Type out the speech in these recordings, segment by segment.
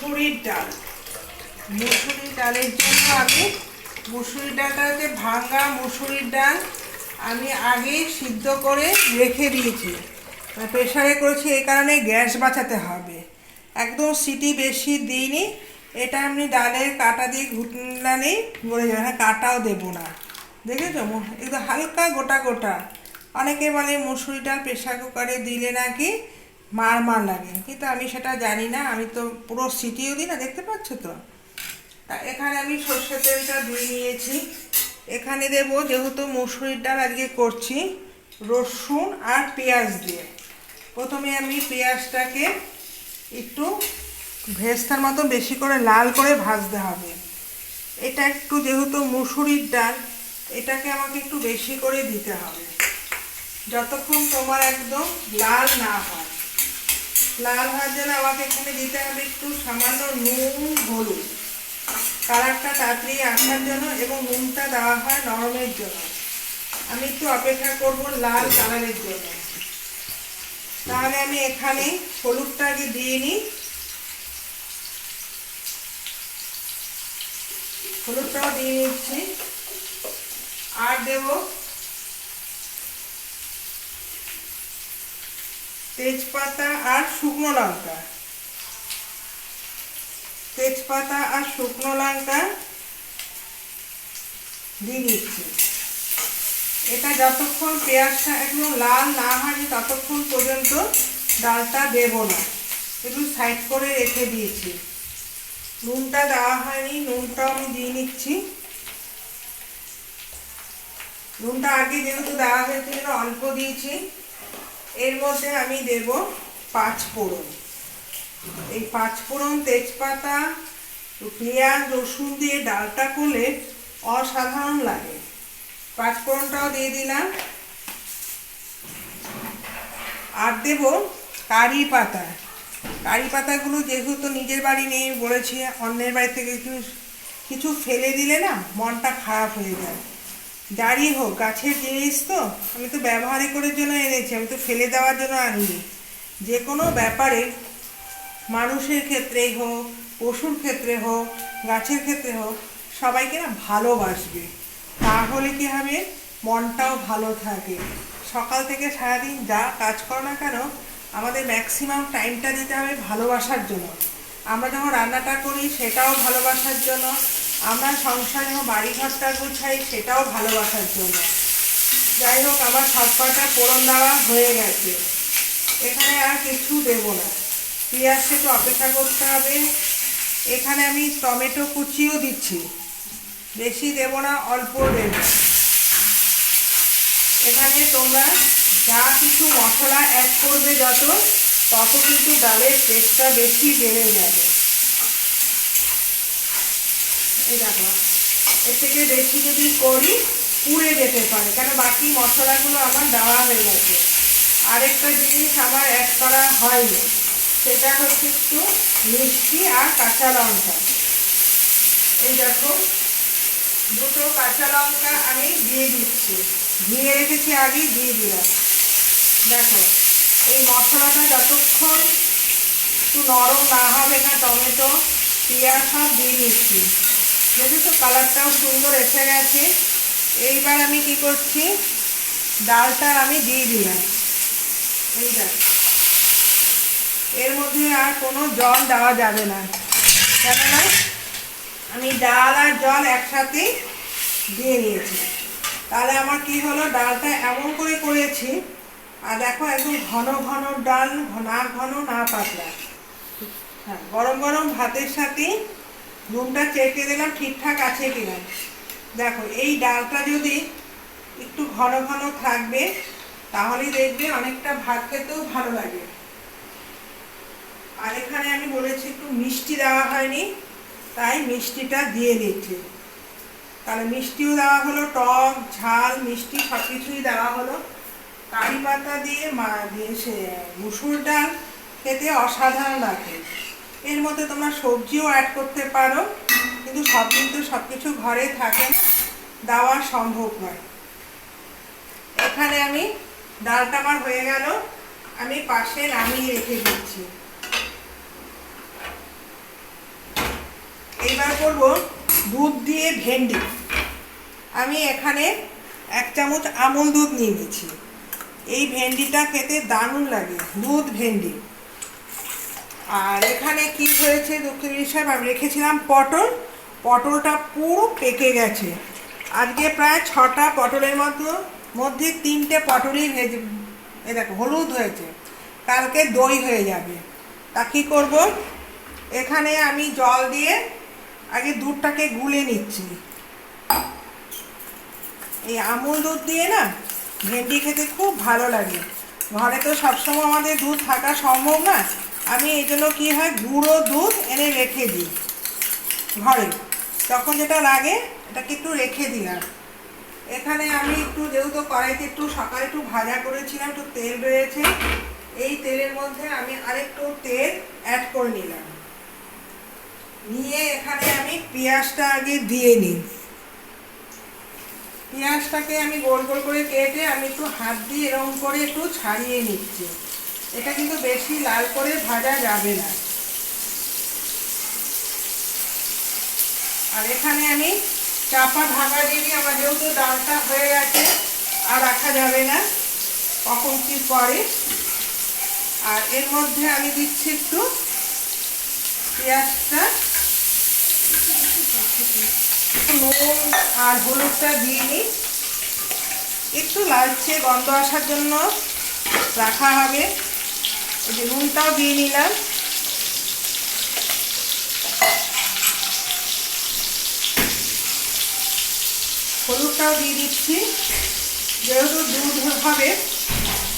মুসুরির ডাল। মুসুরির ডালের জন্য আমি মুসুরির ডালটা হচ্ছে ভাঙা মুসুরির ডাল আমি আগে সিদ্ধ করে রেখে দিয়েছি। প্রেশারে করেছি এই কারণে গ্যাস বাঁচাতে হবে। একদম সিটি বেশি দিইনি। এটা আমি ডালের কাটা দিয়ে ঘুটনালেই গড়ে যাবে হ্যাঁ কাটাও দেবো না। দেখেছ? একদম হালকা গোটা গোটা। অনেকে বলে মুসুরি ডাল প্রেশার কুকারে দিলে নাকি মার মার লাগে। কিন্তু আমি সেটা জানি না, আমি তো পুরো সিটিও দিই না, দেখতে পাচ্ছ তো? তা এখানে আমি সর্ষে তেলটা ধুয়ে নিয়েছি। এখানে দেবো যেহেতু মুসুরির ডাল আজকে করছি, রসুন আর পেঁয়াজ দিয়ে। প্রথমে আমি পেঁয়াজটাকে একটু ভেস্তার মতো বেশি করে লাল করে ভাজতে হবে। এটা একটু যেহেতু মুসুরির ডাল, এটাকে আমাকে একটু বেশি করে দিতে হবে। যতক্ষণ তোমার একদম লাল না হয়। লাল হওয়ার জন্য আমাকে এখানে দিতে হবে একটু সামান্য নুন, হলুদ। কালারটা তাড়াতাড়ি আসার জন্য এবং নুনটা দেওয়া হয় নরমের জন্য। আমি একটু অপেক্ষা করব লাল কালারের জন্য। তাহলে আমি এখানে হলুদটা আগে দিয়ে নিই। হলুদটাও দিয়ে নিচ্ছি। আর দেব তেজপাতা আর শুকনো লঙ্কা। তেজপাতা আর শুকনো লঙ্কা দিয়ে দিচ্ছি। এটা যতক্ষণ পেঁয়াজটা একদম লাল না হয় ততক্ষণ পর্যন্ত ডালটা দেব না। একটু সাইড করে রেখে দিয়েছি। নুনটা দেওয়া হয়নি, নুনটাও আমি দিয়ে নিচ্ছি। নুনটা আগে যেহেতু দেওয়া হয়েছিল অল্প দিয়েছি। এর মধ্যে আমি দেব পাঁচ ফোড়ন। এই পাঁচ ফোড়ন তেজপাতা, পেঁয়াজ, রসুন দিয়ে ডালটা করলে অসাধারণ লাগে। পাঁচ ফোড়নটাও দিয়ে দিলাম। আর দেব কারি পাতা। কারি পাতাগুলো যেহেতু নিজের বাড়ি নেই বলেছি, অন্যের বাড়ি থেকে কিছু কিছু ফেলে দিলে না মনটা খারাপ হয়ে যায়। যারই হোক, গাছের জিনিস তো। আমি তো ব্যবহারই করার জন্য এনেছি, আমি তো ফেলে দেওয়ার জন্য আনিনি। যে কোনো ব্যাপারে মানুষের ক্ষেত্রেই হোক, পশুর ক্ষেত্রে হোক, গাছের ক্ষেত্রে হোক, সবাইকে না ভালোবাসবে। তাহলে কি হবে? মনটাও ভালো থাকে। সকাল থেকে সারাদিন যা কাজ করো না কেন, আমাদের ম্যাক্সিমাম টাইমটা দিতে হবে ভালোবাসার জন্য। আমরা যখন রান্নাটা করি, সেটাও ভালোবাসার জন্য। আমরা সংসার যখন বাড়ি ঘরটা গুছাই সেটাও ভালোবাসার জন্য। যাই হোক, আমার সব কটা ফোড়ন দেওয়া হয়ে গেছে। এখানে আর কিছু দেব না। পেঁয়াজকে একটু অপেক্ষা করতে হবে। এখানে আমি টমেটো কুচিও দিচ্ছি। বেশি দেব না, অল্প দেব। এখানে তোমরা যা কিছু মশলা অ্যাড করবে যত, তত কিন্তু ডালের টেস্টটা বেশি বেড়ে যাবে। দেখো, এর থেকে বেশি যদি করি, পুড়ে যেতে পারে। কেন? বাকি মশলাগুলো আমার দেওয়া হয়ে গেছে। আরেকটা জিনিস আমার অ্যাড করা হয়নি। সেটা হচ্ছে একটু মিষ্টি আর কাঁচা লঙ্কা। এই দেখো, দুটো কাঁচা লঙ্কা আমি দিয়ে দিচ্ছি। দিয়ে রেখেছি আগে দিয়ে দিলাম। দেখো, এই মশলাটা যতক্ষণ একটু নরম না হবে না, টমেটো, পেঁয়াজ সব দিয়ে নিচ্ছি দেখেছ কালারটাও সুন্দর এসে গেছে। এইবার আমি কি করছি? ডালটা আমি দিয়ে দিলাম। এই এর মধ্যে আর কোনো জল দেওয়া যাবে না। কেননা আমি ডাল আর জল একসাথে দিয়ে নিয়েছি তাহলে আমার কি হলো? ডালটা এমন করে করেছি। আর দেখো একদম ঘন ঘন ডাল না ঘন না পাতলা। হ্যাঁ গরম গরম ভাতের সাথে নুনটা চেকে দিলাম, ঠিকঠাক আছে কিনা। দেখো, এই ডালটা যদি একটু ঘন ঘন থাকবে তাহলেই দেখবে অনেকটা ভাত খেতেও ভালো লাগে। আর এখানে আমি বলেছি একটু মিষ্টি দেওয়া হয়নি, তাই মিষ্টিটা দিয়ে দিচ্ছি। তাহলে মিষ্টিও দেওয়া হলো, টক, ঝাল, মিষ্টি সব কিছুই দেওয়া হলো। কারি পাতা দিয়ে মা, দিয়ে সে মুসুর ডাল খেতে অসাধারণ লাগে। এর মধ্যে তোমরা সবজিও অ্যাড করতে পারো। কিন্তু সব কিন্তু সব কিছু ঘরে থাকে না। দেওয়া সম্ভব নয়। এখানে আমি ডালটা আমার হয়ে গেল। আমি পাশে নামিয়ে রেখে দিচ্ছি। এইবার করব দুধ দিয়ে ভেন্ডি। আমি এখানে এক চামচ আমুল দুধ নিয়ে নিয়েছি এই ভেন্ডিটা খেতে দারুণ লাগে, দুধ ভেন্ডি। আর এখানে কি হয়েছে দুঃখের সাহেব? আমি রেখেছিলাম পটল। পটলটা পুরো পেকে গেছে। আজকে প্রায় ছটা পটলের মতো মধ্যে তিনটে পটলই ভেজে, এ দেখো, হলুদ হয়েছে। কালকে দই হয়ে যাবে। তা কী করব? এখানে আমি জল দিয়ে আগে দুধটাকে গুলে নিচ্ছি। এই আমুল দুধ দিয়ে না ভেন্ডি খেতে খুব ভালো লাগে। ঘরে তো সবসময় আমাদের দুধ থাকা সম্ভব না। আমি এই জন্য কী হয়, গুঁড়ো দুধ এনে রেখে দিই ঘরে। তখন যেটা লাগে, এটাকে একটু রেখে দিলাম। এখানে আমি একটু, যেহেতু কড়াইতে একটু, সকালে একটু ভাজা করেছিলাম, একটু তেল রয়েছে, এই তেলের মধ্যে আমি আরেকটু তেল অ্যাড করে নিলাম। নিয়ে এখানে আমি পেঁয়াজটা আগে দিয়ে নিই। পেঁয়াজটাকে আমি গোল গোল করে কেটে আমি একটু হাত দিয়ে এরকম করে একটু ছাড়িয়ে নিচ্ছি। এটা কিন্তু বেশি লাল করে ভাজা যাবে না। আর এখানে আমি চাপা ঢাকা দিয়ে আমার যেহেতু ডালটা হয়ে গেছে আর রাখা যাবে না, কখন কি পরে আর এর মধ্যে আমি দিচ্ছি একটু পেঁয়াজটা। নুন আর হলুদটা দিয়ে নিই একটু লালচে গন্ধ আসার জন্য রাখা হবে। এই যে নুনটাও দিয়ে নিলাম। হলুদটাও দিয়ে দিচ্ছি। যেহেতু দুধ হবে,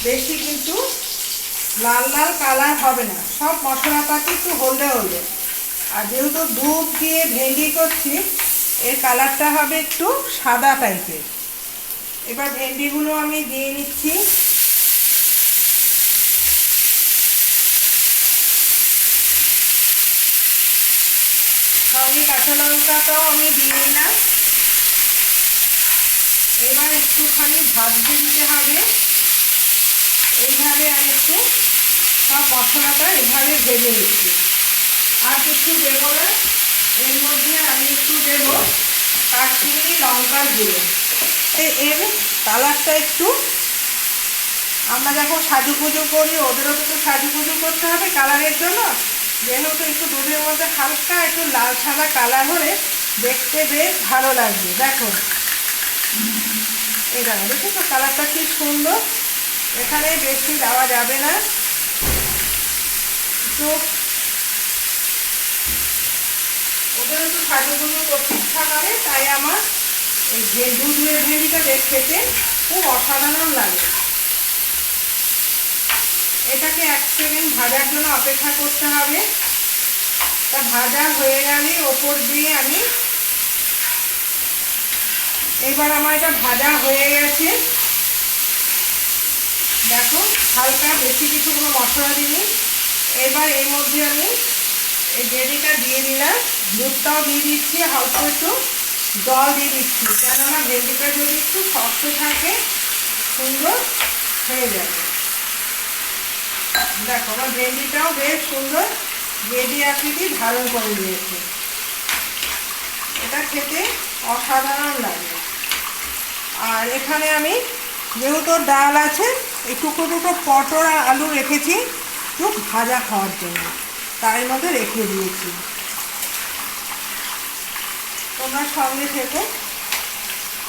বেশি কিন্তু লাল লাল কালার হবে না। সব মশলাপাতি একটু হলদে হলদে। আর যেহেতু দুধ দিয়ে ভেন্ডি করছি, এর কালারটা হবে একটু সাদা টাইপের এবার ভেন্ডিগুলো আমি দিয়ে নিচ্ছি। সঙ্গে কাঁচা লঙ্কাটাও আমি দিয়ে নিলাম এবার একটুখানি ভাত দিতে হবে। এইভাবে আমি একটু সব মশলাটা এভাবে ভেজে নিচ্ছি। আর কিছু দেবো না, এর মধ্যে আমি একটু দেব কাশ্মীরি লঙ্কার গুঁড়ো। এর কালারটা একটু আমরা যখন সাজুগুজু করি, ওদেরও তো একটু সাজুগুজু করতে হবে কালারের জন্য। যেহেতু একটু দুধের মধ্যে হালকা, একটু লাল সাদা কালার হলে দেখতে বেশ ভালো লাগবে। দেখো। এই দেখো দেখেছ কালারটা কি সুন্দর। এখানে বেশি দেওয়া যাবে না। তো ওদের সাজুগুজু করতে ইচ্ছা করে, তাই আমার এই যে দুধের ভেন্ডিটা খেতে খুব অসাধারণ লাগে। এটাকে এক সেকেন্ড ভাজার জন্য অপেক্ষা করতে হবে। তা ভাজা হয়ে গেলে ওপর দিয়ে আমি এবার আমার এটা ভাজা হয়ে গেছে। দেখো, হালকা বেশি কিছু কোনো মশলা দিইনি। এবার এর মধ্যে আমি এই গ্রেভিটা দিয়ে দিলাম। দুধটাও দিয়ে দিচ্ছি অল্প একটু জল দিয়ে দিচ্ছি কেননা ভেন্ডিটা যদি একটু শক্ত থাকে, সুন্দর হয়ে যাবে। দেখো, আমার ভেন্ডিটাও বেশ সুন্দর। গ্রেভি আকৃতি ধারণ করে দিয়েছে এটা খেতে অসাধারণ লাগে। আর এখানে আমি যেহেতু ডাল আছে, এই টুকরো টুকরো পটল আলু রেখেছি একটু ভাজা খাওয়ার জন্য। তার মধ্যে রেখে দিয়েছি। তোমরা সঙ্গে থেকো।